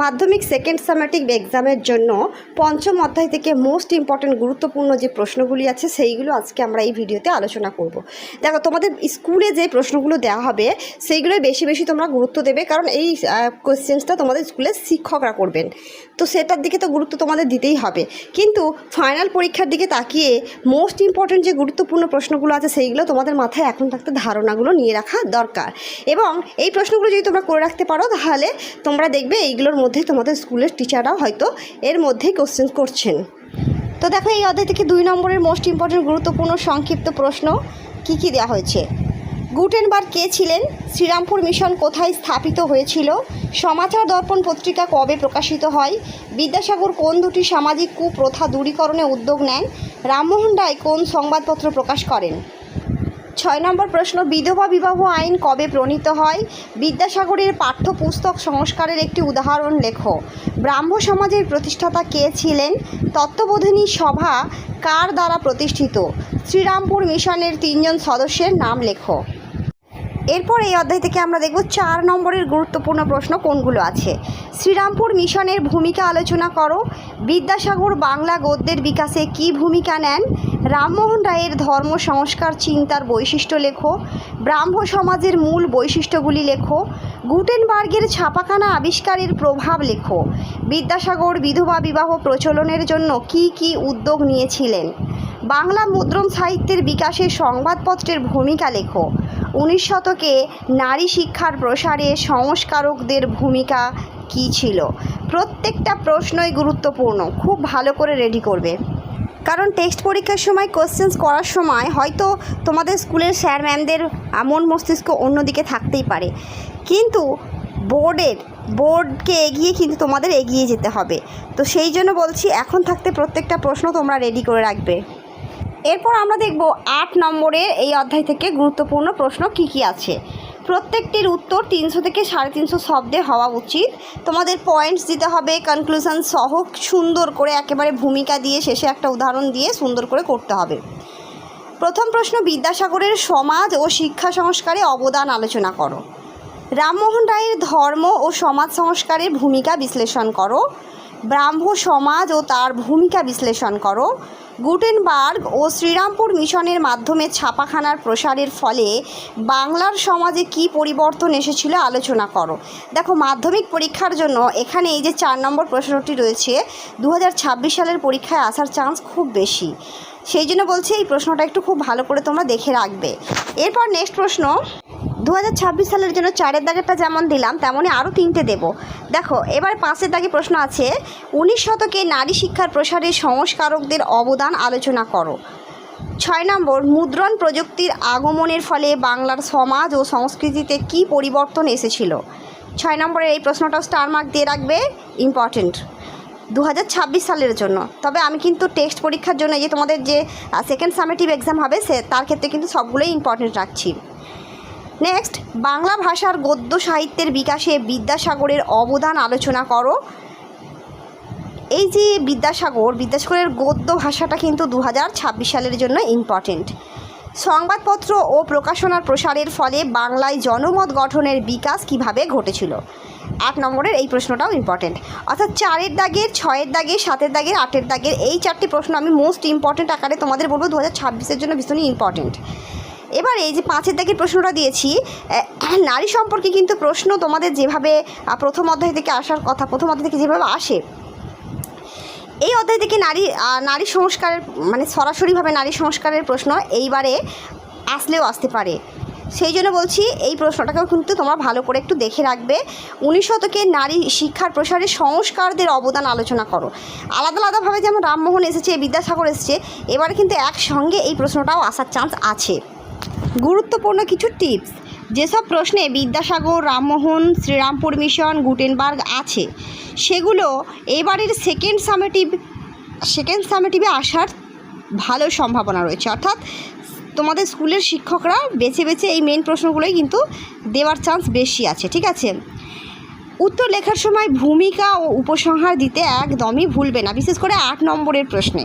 মাধ্যমিক সেকেন্ড সামেটিক এক্সামের জন্য পঞ্চম অধ্যায় থেকে মোস্ট ইম্পর্ট্যান্ট গুরুত্বপূর্ণ যে প্রশ্নগুলি আছে, সেইগুলো আজকে আমরা এই ভিডিওতে আলোচনা করব। দেখো, তোমাদের স্কুলে যে প্রশ্নগুলো দেওয়া হবে সেইগুলোই বেশি বেশি তোমরা গুরুত্ব দেবে, কারণ এই কোয়েশ্চেন্সটা তোমাদের স্কুলের শিক্ষকরা করবেন। তো সেটার দিকে তো গুরুত্ব তোমাদের দিতেই হবে। কিন্তু ফাইনাল পরীক্ষার দিকে তাকিয়ে মোস্ট ইম্পর্ট্যান্ট যে গুরুত্বপূর্ণ প্রশ্নগুলো আছে, সেইগুলো তোমাদের মাথায় এখন থাকতে ধারণাগুলো নিয়ে রাখা দরকার। এবং এই প্রশ্নগুলো যদি তোমরা করে রাখতে পারো, তাহলে তোমরা দেখবে এইগুলোর মধ্যে তোমাদের স্কুলের টিচাররাও হয়তো এর মধ্যেই কোশ্চেন করছেন। তো দেখো, এই অধ্যায় থেকে দুই নম্বরের মোস্ট ইম্পর্ট্যান্ট গুরুত্বপূর্ণ সংক্ষিপ্ত প্রশ্ন, কি কি দেওয়া হয়েছে? গুটেনবার কে ছিলেন? শ্রীরামপুর মিশন কোথায় স্থাপিত হয়েছিল? সমাচার দর্পণ পত্রিকা কবে প্রকাশিত হয়? বিদ্যাসাগর কোন দুটি সামাজিক কুপ্রথা দূরীকরণে উদ্যোগ নেন? রামমোহন রায় কোন সংবাদপত্র প্রকাশ করেন? ছয় নম্বর প্রশ্ন, বিধবা বিবাহ আইন কবে প্রণীত হয়? বিদ্যাসাগরের পাঠ্যপুস্তক সংস্কারের একটি উদাহরণ লেখো। ব্রাহ্ম সমাজের প্রতিষ্ঠাতা কে ছিলেন? তত্ত্ববোধিনী সভা কার দ্বারা প্রতিষ্ঠিত? শ্রীরামপুর মিশনের তিনজন সদস্যের নাম লেখো। এরপর এই অধ্যায় থেকে আমরা দেখব চার নম্বরের গুরুত্বপূর্ণ প্রশ্ন কোনগুলো আছে। শ্রীরামপুর মিশনের ভূমিকা আলোচনা করো। বিদ্যাসাগর বাংলা গদ্যের বিকাশে কি ভূমিকা নেন? রামমোহন রায়ের ধর্ম, সংস্কার, চিন্তার বৈশিষ্ট্য লেখো। ব্রাহ্ম সমাজের মূল বৈশিষ্ট্যগুলি লেখো। গুটেনবার্গের ছাপাখানা আবিষ্কারের প্রভাব লেখো। বিদ্যাসাগর বিধবা বিবাহ প্রচলনের জন্য কি কি উদ্যোগ নিয়েছিলেন? বাংলা মুদ্রণ সাহিত্যের বিকাশে সংবাদপত্রের ভূমিকা লেখো। উনিশ শতকে নারী শিক্ষার প্রসারে সংস্কারকদের ভূমিকা কী ছিল? প্রত্যেকটা প্রশ্নই গুরুত্বপূর্ণ। খুব ভালো করে রেডি করবে। কারণ টেক্সট পরীক্ষার সময় কোশ্চেন্স করার সময় হয়তো তোমাদের স্কুলের স্যার ম্যামদের মন মস্তিষ্ক অন্যদিকে থাকতেই পারে। কিন্তু বোর্ডের বোর্ডকে এগিয়ে কিন্তু তোমাদের এগিয়ে যেতে হবে। তো সেই জন্য বলছি, এখন থাকতে প্রত্যেকটা প্রশ্ন তোমরা রেডি করে রাখবে। এরপর আমরা দেখব আট নম্বরের এই অধ্যায় থেকে গুরুত্বপূর্ণ প্রশ্ন কি কি আছে। প্রত্যেকটির উত্তর তিনশো থেকে সাড়ে তিনশো শব্দে হওয়া উচিত। তোমাদের পয়েন্টস দিতে হবে কনক্লুশন সহ সুন্দর করে একেবারে ভূমিকা দিয়ে শেষে একটা উদাহরণ দিয়ে সুন্দর করে করতে হবে। প্রথম প্রশ্ন, বিদ্যাসাগরের সমাজ ও শিক্ষা সংস্কারে অবদান আলোচনা করো। রামমোহন রায়ের ধর্ম ও সমাজ সংস্কারের ভূমিকা বিশ্লেষণ করো। ব্রাহ্ম সমাজ ও তার ভূমিকা বিশ্লেষণ করো। গুটেনবার্গ ও শ্রীরামপুর মিশনের মাধ্যমে ছাপাখানার প্রসারের ফলে বাংলার সমাজে কি পরিবর্তন এসেছিল আলোচনা করো। দেখো, মাধ্যমিক পরীক্ষার জন্য এখানে এই যে চার নম্বর প্রশ্নটি রয়েছে দু হাজার ছাব্বিশ সালের পরীক্ষায় আসার চান্স খুব বেশি। সেই জন্য বলছি এই প্রশ্নটা একটু খুব ভালো করে তোমরা দেখে রাখবে। এরপর নেক্সট প্রশ্ন। দু হাজার ছাব্বিশ সালের জন্য চারের দাগেরটা যেমন দিলাম, তেমনই আরও তিনটে দেব। দেখো, এবার পাঁচের দাগে প্রশ্ন আছে, উনিশ শতকে নারী শিক্ষার প্রসারে সংস্কারকদের অবদান আলোচনা করো। ছয় নম্বর, মুদ্রণ প্রযুক্তির আগমনের ফলে বাংলার সমাজ ও সংস্কৃতিতে কি পরিবর্তন এসেছিল? ছয় নম্বরের এই প্রশ্নটাও স্টার মার্ক দিয়ে রাখবে ইম্পর্টেন্ট দু হাজার ছাব্বিশ সালের জন্য। তবে আমি কিন্তু টেক্সট পরীক্ষার জন্য যে তোমাদের যে সেকেন্ড সামেটিভ এক্সাম হবে, সে, তার ক্ষেত্রে কিন্তু সবগুলোই ইম্পর্টেন্ট রাখছি। নেক্সট বাংলা ভাষার গদ্য সাহিত্যের বিকাশে বিদ্যাসাগরের অবদান আলোচনা করো। এই যে বিদ্যাসাগর, বিদ্যাসাগরের গদ্য ভাষাটা কিন্তু দু হাজার ছাব্বিশ সালের জন্য ইম্পর্টেন্ট সংবাদপত্র ও প্রকাশনার প্রসারের ফলে বাংলায় জনমত গঠনের বিকাশ কীভাবে ঘটেছিল? আট নম্বরের এই প্রশ্নটাও ইম্পর্টেন্ট অর্থাৎ চারের দাগের, ছয়ের দাগের, সাতের দাগের, আটের দাগের এই চারটি প্রশ্ন আমি মোস্ট ইম্পর্টেন্ট আকারে তোমাদের বলব দু হাজার জন্য ভীষণই ইম্পর্টেন্ট এবার এই যে পাঁচের দাগের প্রশ্নটা দিয়েছি নারী সম্পর্কে কিন্তু প্রশ্ন তোমাদের যেভাবে প্রথম অধ্যায় থেকে আসার কথা, প্রথম অধ্যায় থেকে যেভাবে আসে, এই অধ্যায় থেকে নারী নারী সংস্কারের মানে সরাসরিভাবে নারী সংস্কারের প্রশ্ন এইবারে আসলেও আসতে পারে। সেই জন্য বলছি, এই প্রশ্নটাকেও কিন্তু তোমরা ভালো করে একটু দেখে রাখবে। উনিশ শতকে নারী শিক্ষার প্রসারে সংস্কারদের অবদান আলোচনা করো। আলাদা আলাদাভাবে যেমন রামমোহন এসেছে, বিদ্যাসাগর এসেছে, এবারে কিন্তু একসঙ্গে এই প্রশ্নটাও আসার চান্স আছে। গুরুত্বপূর্ণ কিছু টিপস। যেসব প্রশ্নে বিদ্যাসাগর, রামমোহন, শ্রীরামপুর মিশন, গুটেনবার্গ আছে, সেগুলো এবারের সেকেন্ড সামেটিভ সেকেন্ড সামেটিভে আসার ভালো সম্ভাবনা রয়েছে। অর্থাৎ তোমাদের স্কুলের শিক্ষকরা বেছে বেছে এই মেন প্রশ্নগুলোই কিন্তু দেওয়ার চান্স বেশি আছে, ঠিক আছে? উত্তর লেখার সময় ভূমিকা ও উপসংহার দিতে একদমই ভুলবে না, বিশেষ করে আট নম্বরের প্রশ্নে।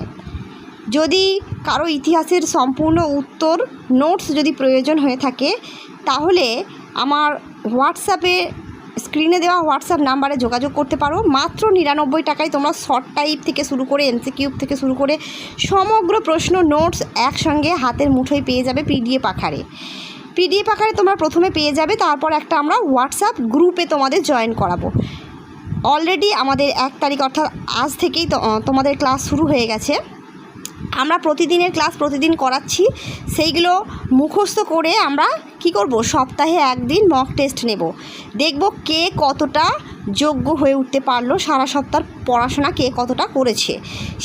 যদি কারও ইতিহাসের সম্পূর্ণ উত্তর নোটস যদি প্রয়োজন হয়ে থাকে, তাহলে আমার হোয়াটসঅ্যাপে স্ক্রিনে দেওয়া হোয়াটসঅ্যাপ নাম্বারে যোগাযোগ করতে পারো। মাত্র নিরানব্বই টাকায় তোমরা শর্ট টাইপ থেকে শুরু করে এনসিকিউব থেকে শুরু করে সমগ্র প্রশ্ন নোটস একসঙ্গে হাতের মুঠোয় পেয়ে যাবে পিডিএফ আকারে। পিডিএফ আকারে তোমরা প্রথমে পেয়ে যাবে, তারপর একটা আমরা হোয়াটসঅ্যাপ গ্রুপে তোমাদের জয়েন করাবো। অলরেডি আমাদের এক তারিখ, অর্থাৎ আজ থেকেই তোমাদের ক্লাস শুরু হয়ে গেছে। আমরা প্রতিদিনের ক্লাস প্রতিদিন করাচ্ছি সেইগুলো মুখস্থ করে আমরা কি করব? সপ্তাহে একদিন মক টেস্ট নেব। দেখব কে কতটা যোগ্য হয়ে উঠতে পারল, সারা সপ্তাহ পড়াশোনা কে কতটা করেছে।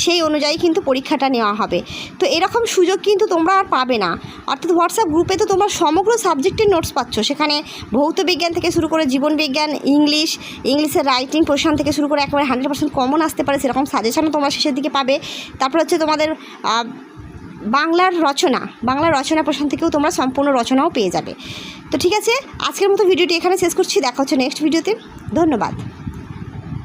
সেই অনুযায়ী কিন্তু পরীক্ষাটা নেওয়া হবে। তো এরকম সুযোগ কিন্তু তোমরা আর পাবে না। অর্থাৎ হোয়াটসঅ্যাপ গ্রুপে তো তোমরা সমগ্র সাবজেক্টের নোটস পাচ্ছ। সেখানে ভৌত বিজ্ঞান থেকে শুরু করে জীবন বিজ্ঞান, ইংলিশ, ইংলিশের রাইটিং পোর্শন থেকে শুরু করে একেবারে হান্ড্রেড পার্সেন্ট কমন আসতে পারে, সেরকম সাজেশনও তোমরা শেষের দিকে পাবে। তারপর হচ্ছে তোমাদের বাংলার রচনা বাংলার রচনা প্রশান্ত থেকেও তোমরা সম্পূর্ণ রচনাও পেয়ে যাবে। তো ঠিক আছে, আজকের মতো ভিডিওটি এখানে শেষ করছি, দেখা হচ্ছে নেক্সট ভিডিওতে ধন্যবাদ।